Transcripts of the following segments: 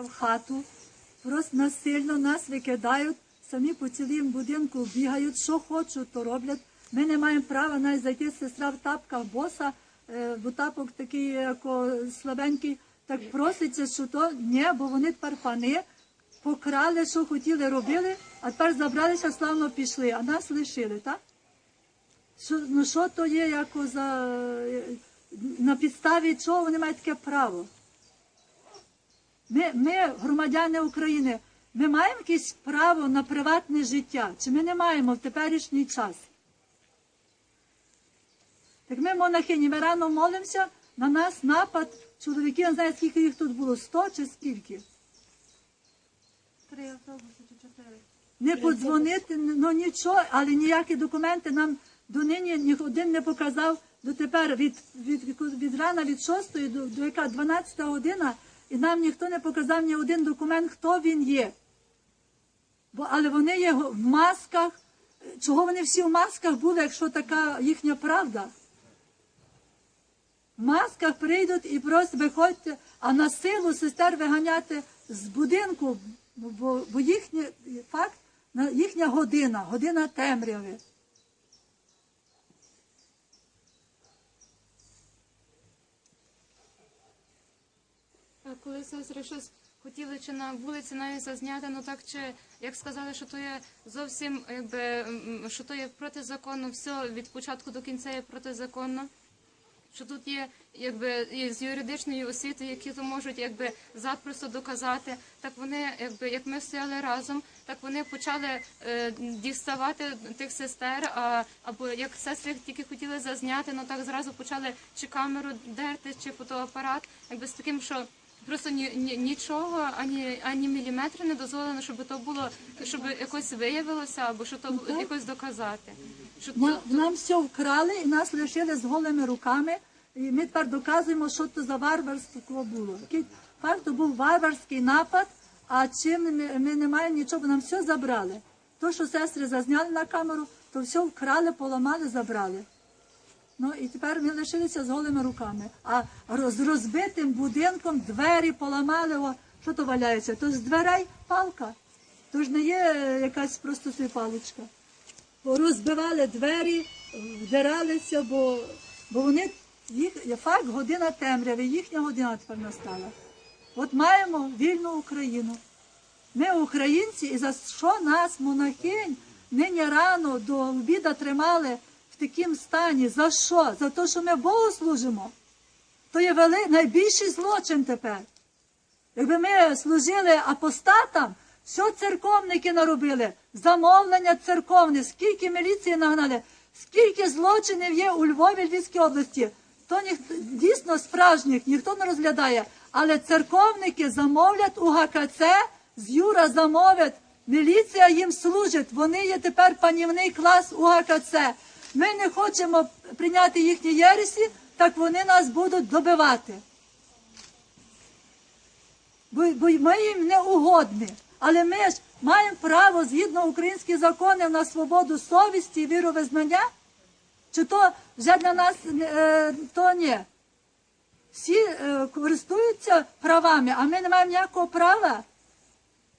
в хату, просто насильно нас викидають, самі по цілому будинку бігають, що хочуть, то роблять. Ми не маємо права навіть зайти сестра в тапках боса, е, бо тапок такий, як слабенький, так проситься, що то ні, бо вони тепер пани, покрали, що хотіли, робили, а тепер забралися, славно пішли, а нас лишили, так? Що, ну що то є як за е, на підставі чого вони мають таке право? Ми, ми, громадяни України, ми маємо якесь право на приватне життя, чи ми не маємо в теперішній час? Так ми монахині, ми рано молимося, на нас напад, чоловіки, я не знаю, скільки їх тут було, сто чи скільки? Три автобуси чи чотири. Не подзвонити, ну нічого, але ніякі документи нам донині ні один не показав. Дотепер від, від, від, від рана від 6 до, до яка 12 година, і нам ніхто не показав ні один документ, хто він є. Бо, але вони є в масках. Чого вони всі в масках були, якщо така їхня правда? В масках прийдуть і просто виходьте, а на силу сестер виганяти з будинку, бо, бо їхній факт, їхня година, година темряви. Коли сестри щось хотіли чи на вулиці навіть зазняти, ну так чи як сказали, що то є зовсім якби що то є протизаконно, все від початку до кінця є протизаконно. Що тут є якби з юридичної освіти, які то можуть якби запросто доказати. Так вони, якби як ми стояли разом, так вони почали е, діставати тих сестер. А або як сестри тільки хотіли зазняти, ну так зразу почали чи камеру дерти, чи фотоапарат, якби з таким, що просто ні, ні нічого, ані ані міліметри не дозволено, щоб то було, щоб якось виявилося, або що то так. якось доказати. Що Нам, то- нам все вкрали і нас лишили з голими руками. І ми тепер доказуємо, що то за варварство було. Факт був варварський напад, а чим ми, ми не маємо нічого, нам все забрали. То, що сестри зазняли на камеру, то все вкрали, поламали, забрали. Ну і тепер ми лишилися з голими руками. А з розбитим будинком двері поламали. О, що то валяється? То з дверей палка. То ж не є е, якась просто паличка. Розбивали двері, вдиралися, бо, бо вони їх факт година темряви, їхня година тепер настала. От маємо вільну Україну. Ми українці, і за що нас, монахинь, нині рано до обіда тримали такому стані? За що? За те, що ми Богу служимо. То є вели... найбільший злочин тепер. Якби ми служили апостатам, що церковники наробили? Замовлення церковне, скільки міліції нагнали, скільки злочинів є у Львові, Львівській області. То ніх... дійсно справжніх ніхто не розглядає. Але церковники замовлять у ГКЦ, з Юра замовлять, міліція їм служить. Вони є тепер панівний клас у ГКЦ. Ми не хочемо прийняти їхні єресі, так вони нас будуть добивати бо, бо ми їм не угодні. Але ми ж маємо право згідно українських законів на свободу совісті і віровизнання. Чи то вже для нас е, то ні? Всі е, користуються правами, а ми не маємо ніякого права.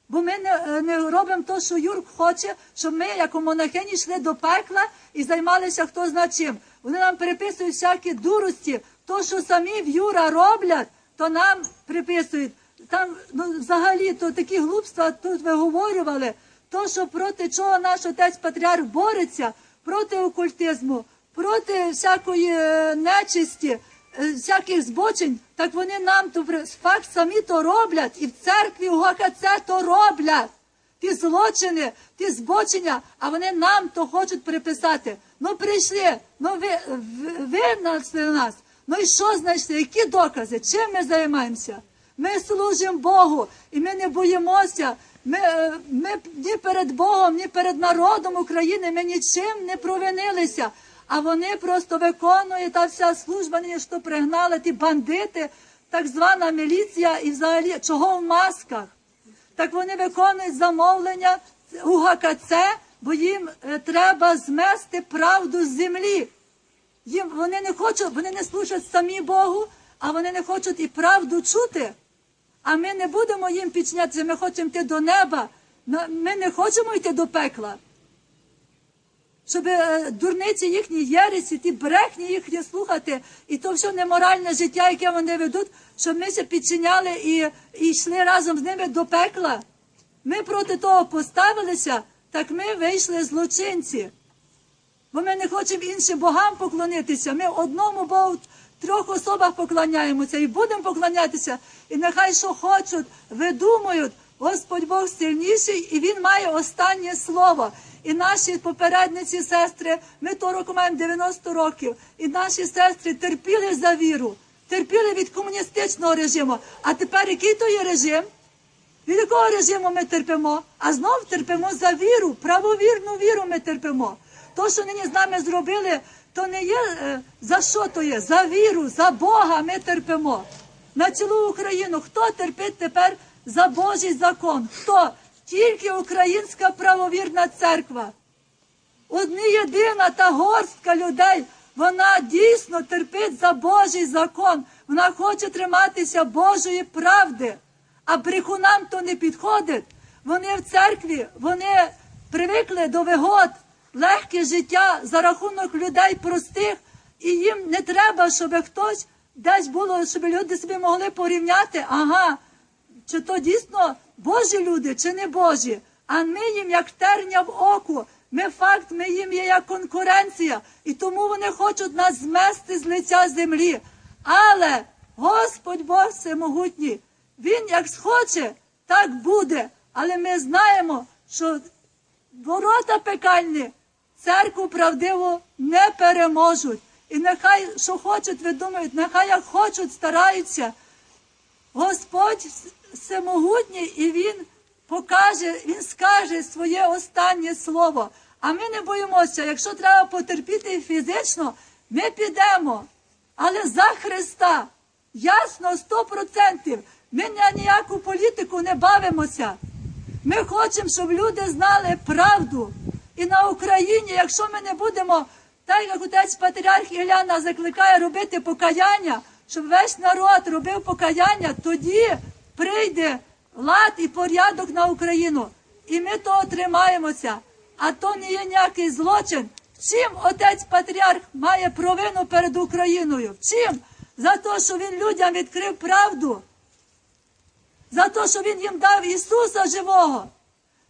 Бо ми не, е, не робимо те, що Юрк хоче, щоб ми, як у монахині, йшли до пекла і займалися хто зна чим. Вони нам приписують всякі дурості. То, що самі в Юра роблять, то нам приписують. Там ну, взагалі то такі глупства тут виговорювали. То, що проти чого наш отець патріарх бореться, проти окультизму, проти всякої е, нечисті, всяких збочень, так вони нам то факт самі то роблять, і в церкві у ГКЦ то роблять. Ті злочини, ті збочення, а вони нам то хочуть приписати. Ну прийшли, ну ви, ви, ви нас. Ну і що знайшли? Які докази? Чим ми займаємося? Ми служимо Богу, і ми не боїмося. Ми, е, ми ні перед Богом, ні перед народом України ми нічим не провинилися. А вони просто виконують та вся служба, ні, що пригнали ті бандити, так звана міліція, і взагалі чого в масках? Так вони виконують замовлення у ГКЦ, бо їм е, треба змести правду з землі. Їм вони не хочуть, вони не служать самі Богу, а вони не хочуть і правду чути. А ми не будемо їм підчинятися, ми хочемо йти до неба. Ми не хочемо йти до пекла. Щоб е, дурниці їхні єресі, ті брехні їхні слухати, і то все неморальне життя, яке вони ведуть, щоб ми се підчиняли і, і йшли разом з ними до пекла. Ми проти того поставилися, так ми вийшли злочинці. Бо ми не хочемо іншим богам поклонитися. Ми одному Богу трьох особах поклоняємося і будемо поклонятися. І нехай що хочуть, видумують, Господь Бог сильніший, і Він має останнє слово. І наші попередниці, сестри, ми того року маємо 90 років, і наші сестри терпіли за віру, терпіли від комуністичного режиму. А тепер який то є режим? Від якого режиму ми терпимо? А знов терпимо за віру, правовірну віру ми терпимо. То, що нині з нами зробили, то не є е, за що то є? За віру, за Бога ми терпимо. На цілу Україну хто терпить тепер за Божий закон? Хто? Тільки Українська правовірна церква. Одні єдина та горстка людей, вона дійсно терпить за Божий закон. Вона хоче триматися Божої правди. А брехунам то не підходить. Вони в церкві, вони привикли до вигод, легке життя за рахунок людей простих, і їм не треба, щоб хтось десь було, щоб люди собі могли порівняти. Ага, чи то дійсно Божі люди, чи не Божі. А ми їм як терня в оку. Ми факт, ми їм є як конкуренція, і тому вони хочуть нас змести з лиця землі. Але Господь Бог всемогутній, Він як схоче, так буде. Але ми знаємо, що ворота пекальні церкву правдиву не переможуть. І нехай що хочуть, видумають, нехай як хочуть, стараються. Господь всемогутній, і Він покаже, Він скаже своє останнє слово. А ми не боїмося, якщо треба потерпіти фізично, ми підемо. Але за Христа, ясно, сто процентів, ми на ніяку політику не бавимося. Ми хочемо, щоб люди знали правду. І на Україні, якщо ми не будемо, так як отець Патріарх Ілля нас закликає робити покаяння, щоб весь народ робив покаяння, тоді прийде лад і порядок на Україну. І ми того тримаємося. А то не є ніякий злочин. Чим отець Патріарх має провину перед Україною? Чим? За те, що він людям відкрив правду за те, що він їм дав Ісуса живого,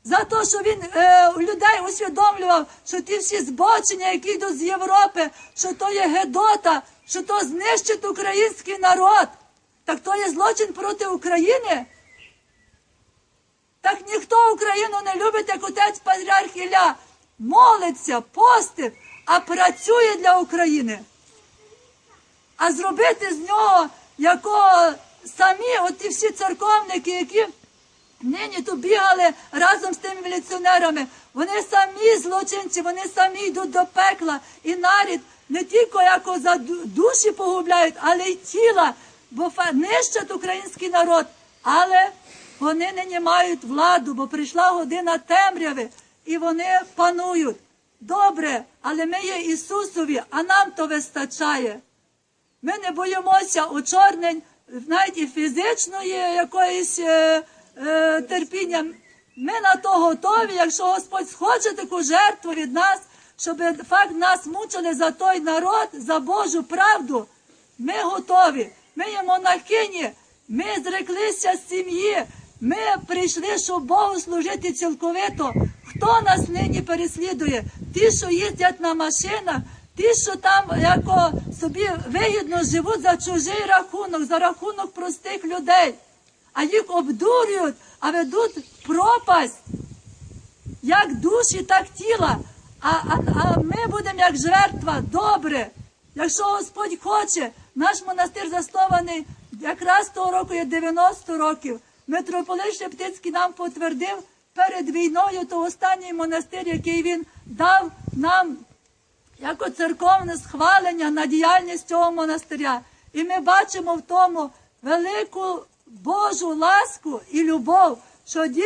за те, що він е, людей усвідомлював, що ті всі збочення, які йдуть з Європи, що то є Гедота, що то знищить український народ. Так то є злочин проти України. Так ніхто Україну не любить, як отець Патріарх Ілля. Молиться, постить, а працює для України а зробити з нього якого самі оті всі церковники, які нині тут бігали разом з тими міліціонерами, вони самі злочинці, вони самі йдуть до пекла і нарід не тільки як за душі погубляють, але й тіла, бо нищать український народ. Але вони нині мають владу, бо прийшла година темряви, і вони панують. Добре, але ми є Ісусові, а нам то вистачає. Ми не боїмося учорнень, навіть і фізичної якоїсь е, е, терпіння. Ми на то готові, якщо Господь схоче таку жертву від нас, щоб факт нас мучили за той народ, за Божу правду. Ми готові. Ми є монахині, ми зреклися з сім'ї. Ми прийшли, щоб Богу служити цілковито. Хто нас нині переслідує? Ті, що їздять на машинах, ті, що там яко собі вигідно живуть за чужий рахунок, за рахунок простих людей, а їх обдурюють, а ведуть пропасть, як душі, так тіла. А, а, а ми будемо як жертва, добре. Якщо Господь хоче, наш монастир заснований якраз того року є 90 років. Митрополит Шептицький нам потвердив перед війною то останній монастир, який він дав нам як церковне схвалення на діяльність цього монастиря. І ми бачимо в тому велику Божу ласку і любов, що дійсно.